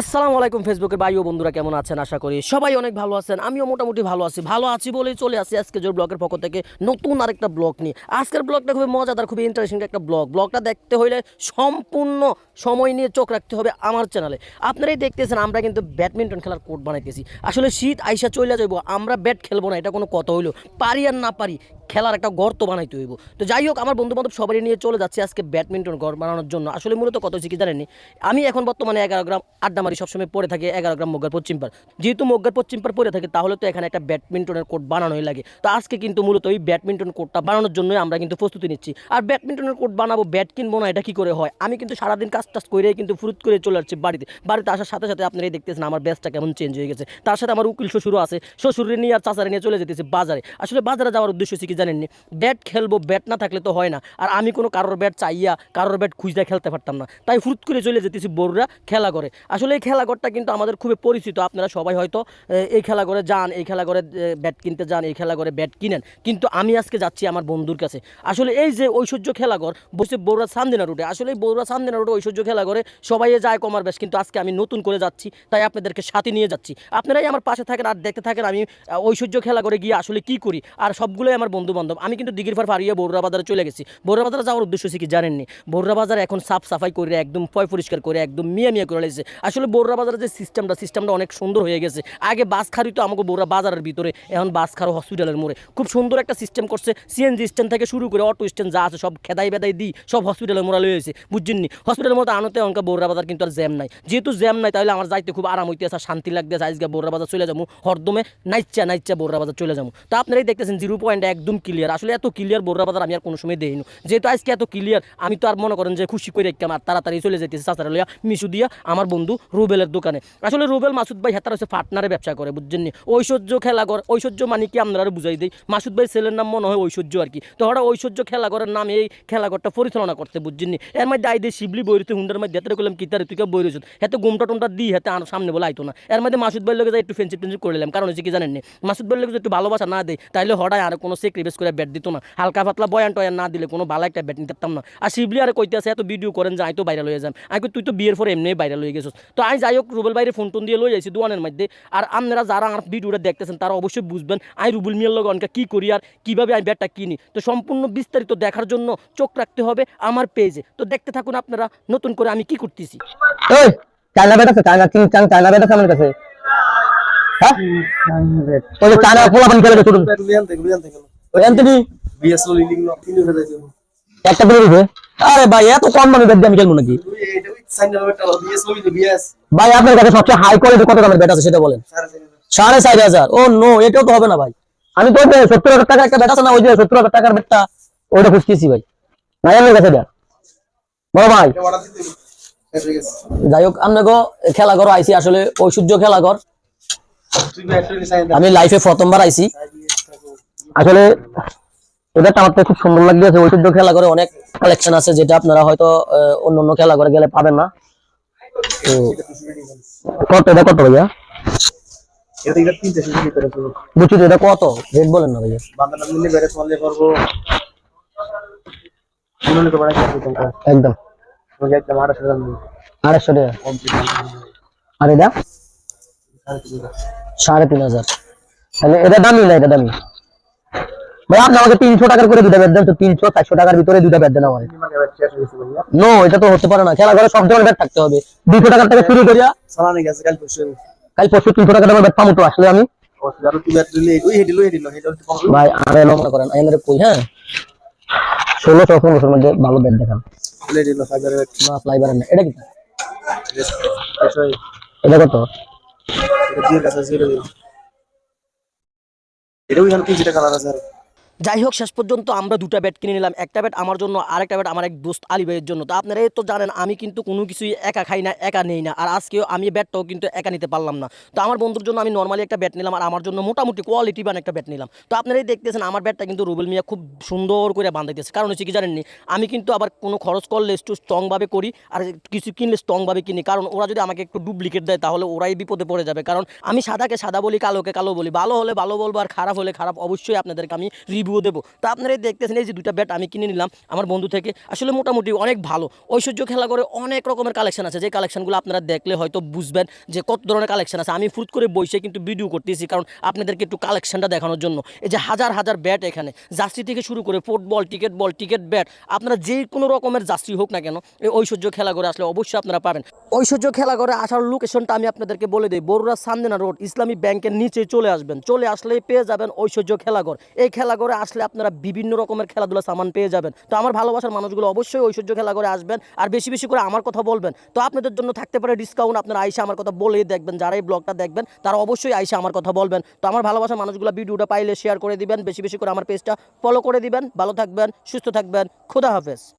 আসসালামু আলাইকুম ফেসবুকের ভাই ও বন্ধুরা, কেমন আছেন? আশা করি সবাই অনেক ভালো আছেন। আমিও মোটামুটি ভালো আছি। ভালো আছি বলেই চলে আসি আজকে জোর ব্লগের পক্ষ থেকে নতুন আরেকটা ব্লগ নিয়ে। আজকের ব্লগটা খুবই মজাদার, খুবই ইন্টারেস্টিং একটা ব্লগ। ব্লগটা দেখতে হলে সম্পূর্ণ সময় নিয়ে চোখ রাখতে হবে আমার চ্যানেলে আপনারাই দেখতেছেন, আমরা কিন্তু ব্যাডমিন্টন খেলার কোর্ট বানাইতেছি। আসলে শীত আইসা চলে যাব আমরা ব্যাট খেলব না, এটা কোনো কথা হইল। পারি আর না পারি খেলার একটা গর্ত বানাইতে হইব। তো যাই হোক, আমার বন্ধু বান্ধব সবাই নিয়ে চলে যাচ্ছে আজকে ব্যাডমিন্টন ঘর বানানোর জন্য। আসলে মূলত কত হচ্ছে কি জানেননি আমি এখন বর্তমানে এগারো গ্রাম আড্ডা মারি সবসময় পড়ে থাকে এগারো গ্রাম মগ্গার পশ্চিম পার যেহেতু মগ্গার পশ্চিম পার পড়ে থাকে, তাহলে তো এখানে একটা ব্যাডমিন্টনের কোর্ট বানানোই লাগে। তো আজকে কিন্তু মূলত ওই ব্যাডমিন্টন কোর্টটা বানানোর জন্যই আমরা কিন্তু প্রস্তুতি নিচ্ছি। আর ব্যাডমিন্টনের কোর্ট বানাবো, ব্যাট কিনবো না, এটা কি করে হয়? আমি কিন্তু সারাদিন কাজ টাজ করে কিন্তু ফুরুত করে চলে যাচ্ছি বাড়িতে। বাড়িতে আসার সাথে সাথে আপনারাই দেখতেছেন আমার ব্যাসটা কেমন চেঞ্জ হয়ে গেছে। তার সাথে আমার উকিল শ্বশুরও আছে। শ্বশুরে নিয়ে আর চাচারে নিয়ে চলে যেতেছে বাজারে। আসলে বাজারে যাওয়ার উদ্দেশ্য হচ্ছে কি জানেননি ব্যাট খেলব ব্যাট না থাকলে তো হয় না। আর আমি কোনো কারোর ব্যাট চাইয়া, কারোর ব্যাট খুঁজতে খেলতে পারতাম না। তাই ফুরুত করে চলে যেতেছি বড়রা খেলা করে আসলে এই খেলাঘরটা কিন্তু আমাদের খুবই পরিচিত। আপনারা সবাই হয়তো এই খেলা করে যান, এই খেলা করে ব্যাট কিনতে যান, এই খেলা করে ব্যাট কিনেন। কিন্তু আমি আজকে যাচ্ছি আমার বন্ধুর কাছে। আসলে এই যে ঐশ্বর্য খেলাঘর বসে বড়ুয়া সান্দিনা রোডে আসলে এই বড়ুয়া সান্দিনা রোডে ঐশ্বর্য খেলা করে সবাই যায় কমার বেশ। কিন্তু আজকে আমি নতুন করে যাচ্ছি, তাই আপনাদেরকে সাথে নিয়ে যাচ্ছি। আপনারাই আমার পাশে থাকেন আর দেখতে থাকেন আমি ঐশ্বর্য খেলা করে গিয়ে আসলে কি করি। আর সবগুলোই আমার বন্ধু বান্ধব আমি কিন্তু দিঘির ফার ফারিয়ে বড়ুয়া বাজারে চলে গেছি। বড়ুয়া বাজারে যাওয়ার উদ্দেশ্য কি জানেননি? বড়ুয়া বাজার এখন সাফ সাফাই করে, একদম পয় পরিষ্কার করে, একদম মিয়া মিয়া করে লেগেছে আসলে বড়ুয়া বাজারের যে সিস্টেমটা সিস্টেমটা অনেক সুন্দর হয়ে গেছে। আগে বাস খারি তো আমাকে বড়ুয়া বাজারের ভিতরে, এখন বাস খারো হসপিটালের মোড়ে। খুব সুন্দর একটা সিস্টেম করছে। সিএনজি স্ট্যান্ড থেকে শুরু করে অটো স্ট্যান্ড যা আছে, সব খেদাই বেদাই দিই, সব হসপিটালের মোড়া লয়ে বুঝছেন নি হসপিটালের মতো আনতে অঙ্কা বড়ুয়া বাজার কিন্তু আর জ্যাম নাই। যেহেতু জ্যাম নাই, তাহলে আমার যাইতে খুব আরাম হইতে আর শান্তি লাগতেছে। আজকে বড়ুয়া বাজার চলে যাব, হরদমে নাইচ্ছা নাইচ্ছা বড়ুয়া বাজার চলে যাব। তো আপনারাই দেখতেছেন জিরো পয়েন্ট একদম ক্লিয়ার আসলে এত ক্লিয়ার বড়ুয়া বাজার আমি আর কোনো সময় দেইনি। যেহেতু আজকে এত ক্লিয়ার আমি তো আর মনে করেন যে খুশি করে রেখে আমার তাড়াতাড়ি চলে যেতেছে চাচারা লইয়া, মিশু দিয়া আমার বন্ধু রুবেলের দোকানে। আসলে রুবেল মাসুদ ভাই হেতার হচ্ছে পার্টনারে ব্যবসা করে, বুঝছেন নি? ঐশ্বর্য খেলা করে ঐশ্বর্য মানে কি আপনারা বুঝাই দিই? মাসুদ ভাই ছেলের নাম মনে হয় ঐশ্বর্য আর কি। তো ওরা ঐশ্বর্য খেলাঘরের নাম এই খেলাঘরটা পরিচালনা করতে বুঝছেন নি? এর মধ্যে আইদে শিবলি বইরিতে হুন্ডার মধ্যে হাতে করলাম কিতারে তুই বই রয়েছ হাতে গুমটা টুমটা দিই হাতে আর সামনে বলে আইতো না। এর মধ্যে মাসুদ ভাইয়ের লোকে একটু ফেন্সিপ টেন্সিপ করে নিলাম, কারণ হচ্ছে কি জানেন নি? মাসুদ ভাইয়ের লোকে একটু ভালোবাসা না দেয় তাইলে হঠাৎ আর কোনো সেক্রিফাইস করে ব্যাট দিত না। হালকা পাতলা বয়ান টয়ান না দিলে কোনো ভালো একটা ব্যাট নিতে পারতাম না। আর শিবলি আর কইতে আছে এত ভিডিও করেন যে আই তো বাইরে লয়ে যাম। আমি কই, তুই তো বিয়ের পরে এমনি বাইরে লয়ে গেছিস। তো আমি যাই হোক রুবেল বাইরে ফোন টোন দিয়ে লই যাইছি দোয়ানের মধ্যে। আর আপনারা যারা আমার ভিডিওটা দেখতেছেন তারা অবশ্যই বুঝবেন আমি রুবুল মিয়ার লগে অনেক কী করি আর কীভাবে আমি ব্যাটটা কিনি। তো সম্পূর্ণ বিস্তারিত দেখার জন্য চোখ রাখতে হবে আমার পেজে তো দেখতে থাকুন আপনারা নতুন করে আমি কি করতেছি। ওই চায়না বেট আছে চায়না কিং চাং চায়না বেট আছে আমার কাছে। হ্যাঁ? ওই যে চায়না পোলা পানি খেলে ছোট একটা ভাই আমি ভাই তো ভাই। আমি সত্তর হাজার একটা টাকার ব্যাটটা ওইটা খুঁজতেছি ভাই। নাই আমার কাছে ভাই। যাই হোক আইসি আসলে। ঐশ্বর্য আমি লাইফে প্রথমবার আইছি আসলে এটা আমার খুব সুন্দর লাগছে ঐশ্বর্য খেলা করে অনেক কালেকশন আছে যেটা আপনারা হয়তো অন্য অন্য খেলা করে গেলে পাবেন না। তো কত এটা কত ভাইয়া? বুঝছি এটা কত? রেট বলেন না ভাইয়া। একদম। আড়াইশো টাকা আর এটা? সাড়ে তিন হাজার। তাহলে এটা দামি না এটা দামি? ভাই আপনি আমাকে তিনশো টাকার করে দুটা ব্যাট দেন তো তিনশো চারশো টাকার ভিতরে দুটা ব্যাট দেন আমার নো এটা তো হতে পারে না। খেলা সব ধরনের ব্যাট থাকতে হবে। দুশো টাকার থেকে শুরু করিয়া কাল পরশু তিনশো টাকা দামের ব্যাট পাবো তো আসলে আমি। ভাই আরে মনে করেন আমি কই হ্যাঁ? ষোলোশো পনেরোশোর মধ্যে ভালো ব্যাট দেখান। না ফ্লাইবার না। এটা কি? এটা কত? যাই হোক, শেষ পর্যন্ত আমরা দুটা ব্যাট কিনে নিলাম। একটা ব্যাট আমার জন্য আরেকটা ব্যাট আমার এক দোস্ত আলী ভাইয়ের জন্য। তো আপনারা তো জানেন, আমি কিন্তু কোনো কিছুই একা খাই না, একা নেই না। আর আজকেও আমি ব্যাটটাও কিন্তু একা নিতে পারলাম না। তো আমার বন্ধুর জন্য আমি নর্মালি একটা ব্যাট নিলাম, আর আমার জন্য মোটামুটি কোয়ালিটি বান একটা ব্যাট নিলাম। তো আপনারাই দেখতেছেন, আমার ব্যাটটা কিন্তু রুবেল মিয়া খুব সুন্দর করে বাঁধাইতেছে। কারণ হচ্ছে কি জানেননি, আমি কিন্তু আবার কোনো খরচ করলে একটু স্ট্রংভাবে করি, আর কিছু কিনলে স্ট্রংভাবে কিনি। কারণ ওরা যদি আমাকে একটু ডুপ্লিকেট দেয়, তাহলে ওরাই বিপদে পড়ে যাবে। কারণ আমি সাদাকে সাদা বলি, কালোকে কালো বলি। ভালো হলে ভালো বলব, আর খারাপ হলে খারাপ। অবশ্যই আপনাদেরকে আমি রিভিউ দেবো। তা আপনারা এই দেখতেছেন, এই যে দুটা ব্যাট আমি কিনে নিলাম আমার বন্ধু থেকে। আসলে মোটামুটি অনেক ভালো। ঐশ্বর্য খেলা করে অনেক রকমের কালেকশন আছে। যে কালেকশনগুলো আপনারা দেখলে হয়তো বুঝবেন যে কত ধরনের কালেকশন আছে। আমি ফুট করে বসে কিন্তু ভিডিও করতেছি কারণ আপনাদেরকে একটু কালেকশনটা দেখানোর জন্য। এই যে হাজার হাজার ব্যাট এখানে। জার্সি থেকে শুরু করে football ticket ball ticket bat আপনারা যে কোনো রকমের জার্সি হোক না কেন, এই ঐশ্বর্য খেলা করে আসলে অবশ্যই আপনারা পাবেন। ঐশ্বর্য খেলা করে আসার লোকেশনটা আমি আপনাদেরকে বলে দিই। বড়ুরা সান্দেনা রোড ইসলামী ব্যাংকের নিচে চলে আসবেন। চলে আসলেই পেয়ে যাবেন ঐশ্বর্য খেলাঘর এই খেলাঘরে আসলে আপনারা বিভিন্ন রকমের খেলাধুলা সামান পেয়ে যাবেন। তো আমার ভালোবাসার মানুষগুলো অবশ্যই ঐশ্বর্য খেলা করে আসবেন আর বেশি বেশি করে আমার কথা বলবেন। তো আপনাদের জন্য থাকতে পারে ডিসকাউন্ট আপনারা আইসা আমার কথা বলেই দেখবেন যারা এই ব্লগটা দেখবেন, তারা অবশ্যই আইসা আমার কথা বলবেন। তো আমার ভালোবাসার মানুষগুলো ভিডিওটা পাইলে শেয়ার করে দিবেন, বেশি বেশি করে আমার পেজটা ফলো করে দিবেন। ভালো থাকবেন, সুস্থ থাকবেন। খুদা হাফেজ।